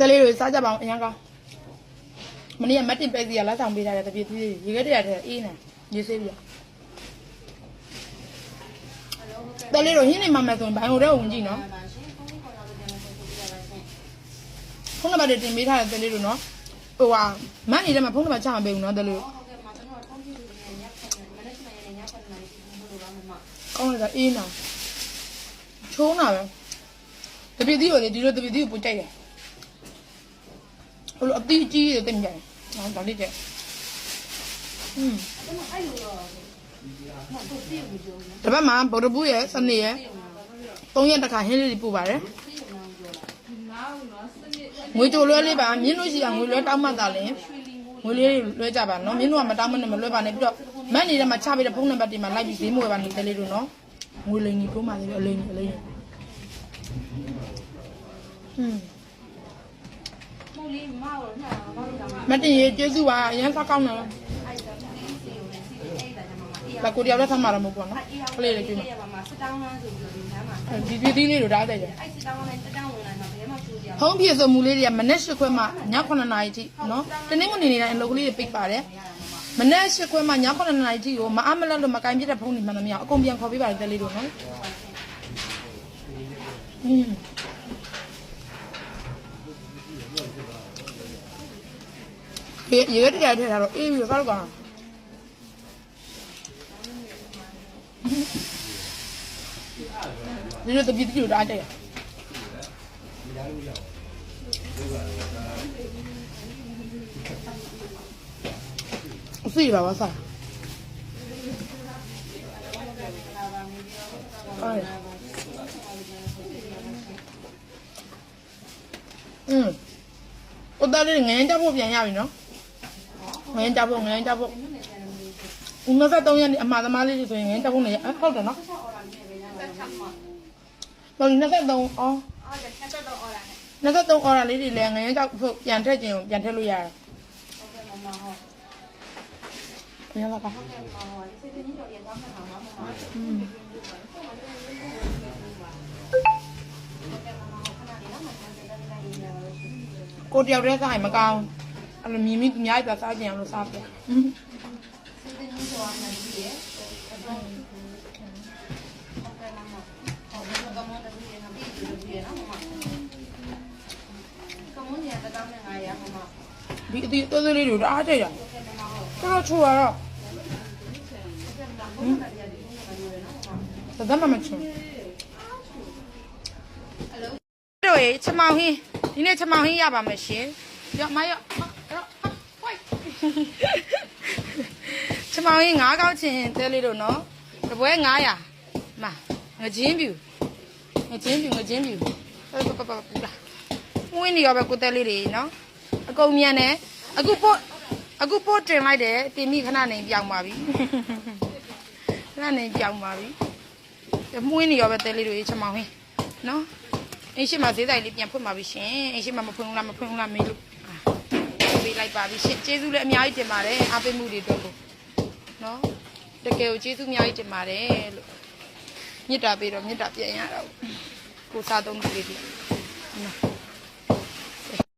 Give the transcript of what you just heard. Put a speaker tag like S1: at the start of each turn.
S1: တလေးတွေစားကြပါအောင်အရင်ကောင်းမနေ့ကမတ်တင်ပဲစီကလက်ဆောင်ပေးထားတဲ့တပြည့်သေးရေခဲတရတဲ့အေးနေရေးဆေးပြတလေးတို့ဟင်းနေမှမယ်ဆိုရင်ဘိုင်ဟိုတဲ့ဝင်ကြည့်နော်
S2: ပါရှင်ဖုန်းလေးခေါ်တော့ပြန်ဆက်ဆိုပြရပါရှင်
S1: ဖုန်းနံပါတ်တွေတင်ပေးထားတဲ့တလေးတို့နော်ဟိုဟာမတ်နေတဲ့မှာဖုန်းနံပါတ်ချမပေးဘူးနော်တလေးတို့
S2: ဟုတ်ကဲ့မကျွန်တော်ဖုန်းကြည့်လို့ညညဖက်နေမနေ့ကမှညညဖက်နေတယ်ဘယ်လိုပါမမ
S1: ကောင်းလိုက်တာအေးနာချိုးနာပဲတပြည့်သေးကိုလေဒီလိုတပြည့်သေးကိုပူကြိုက်တယ် ဟိုလိုအတီးကြီးတွေတင်ကြတယ်နော်ဒါလေးတဲ့อืม
S2: အဲ့တော့အဲ့လိုတော့မဟုတ်ဘူးဘူးကြုံနေ
S1: တပတ်မှာဗုဒ္ဓဘူးရဲ့စနေရဲ့၃ရက်တစ်ခါဟင်းလေးတွေပို့ပါတယ်
S2: သိရအောင်ပြောလာ
S1: ငွေကြိုလွှဲလေးပါမြင်းလို့ရှိရငွေလွှဲတောင်းမှသာလဲငွေလေးလွှဲကြပါနော်မြင်းတို့ကမတောင်းမနဲ့မလွှဲပါနဲ့ပြီးတော့မက်နေတဲ့မှာချပေးတဲ့ဖုန်းနံပါတ်တွေမှာလိုက်ပြီးဈေးမဝယ်ပါနဲ့တလေးတို့နော်ငွေလိန်ကြီးပို့မှသေးတယ်အလိန်ကြီးအလိန်ကြီးอืม
S2: မို့ လေးမအောင်နှာဘာလို့လဲ
S1: မတင်ရေကျေးဇူးပါအရင်စားကောင်းတယ်
S2: အဲ့ဒါလေးစီကိုလည်းစီအဲ့ဒါကြောင့်မမအေး
S1: ဒါကိုတယောက်လည်းဆက်မှာတော့မဟုတ်ဘူးနော်ကလေးလေးကြည့်မှာ
S2: ရပါမှာစတောင်းလမ်းဆိုပြီးတော့ဒီနားမှာ
S1: ဒီဒီဒီလေးတို့ဒါတဲ့ကြ
S2: အဲ့စတောင်းလမ်းစတောင်းဝင်လာတော့ဘယ်မှကျိုးကြ
S1: ဖုန်းပြေဆိုမူလေးတွေကမနေ့၈ခွဲမှည9နာရီထိနော်တနေ့မနေနေတိုင်းအလုပ်ကလေးတွေပိတ်ပါတယ်မနေ့၈ခွဲမှည9နာရီထိကိုမအားမလတ်လို့မကင်ပြတဲ့ဖုန်းတွေမှန်သမျှအကုန်ပြန်ခေါ်ပေးပါတယ်တဲ့လေးတို့နော်อืม ရေရေတရထည့်ထားတော့အေးပြီးတော့ကောက်ဒီလိုတပည့်တူတာတဲ့အစီပါပါစားအဲ့อืม ဥတ္တလေးငရင်ကြဖို့ပြန်ရပြီနော်ငရင်ကြဖို့ငရင်ကြဖို့ဦးမဆက်3ရက်အမှားသမားလေးတွေဆိုရင်ငရင်ကြဖို့နေအဟုတ်တယ်နော်ဘာလို့23အော်
S2: အော်ဒါဆက်တော့အော်လာနဲ့
S1: 23အော်ရာလေးတွေလည်းငရင်ကြဖို့ပြန်ထည့်ခြင်းပြန်ထည့်လို့ရတယ်
S2: ဟုတ်ကဲ့မမဟုတ်
S1: ဘယ်လာပါ
S2: ဟုတ်ကဲ့မမဟုတ်စိတ်ကြီးတော့ရသွားမှာပါမမ
S1: อืม ကိုတယောက်တည်းစားရင်မကောင်းအဲ့လိုမြင်မိအများကြီးသာစားကြင်အောင်လို့စားပြอืมဒီအတီးသေးသေးလေးတွေတအားကြိုက်တာတော်တော်ချူရတော့သဒ္ဒမမချင်တို့ရေချမောင်ဟင်း ဒီနေ့ချမောင်ဟင်းရပါမယ်ရှင်ရမရဝိုက်ချမောင်ဟင်းငါးကောက်ချင်တဲလေးတို့နော်တပွဲ900မငချင်းပြူငချင်းပြူငချင်းပြူပပပပလာဝင်းနေရောပဲကိုတဲလေးတွေနော်အကုန်မြန်တယ်အခုပို့အခုပို့တင်လိုက်တယ်တင်မိခဏနေပြောင်းပါပြီခဏနေပြောင်းပါပြီမွေးနေရောပဲတဲလေးတွေချမောင်ဟင်းနော် အင်းရှိမဈေးဆိုင်လေးပြန်ဖွင့်ပါပြီရှင်အင်းရှိမမဖွင့်ဘူးလားမဖွင့်ဘူးလားမေးလို့ပေးလိုက်ပါပြီရှင်ကျေးဇူးလည်းအများကြီးတင်ပါတယ်အားပေးမှုတွေအတွက်ကိုနော်တကယ်ကိုကျေးဇူးအများကြီးတင်ပါတယ်လို့မြစ်တာပေးတော့မြစ်တာပြန်ရတာကိုကိုစားသုံးကလေးတွေနော်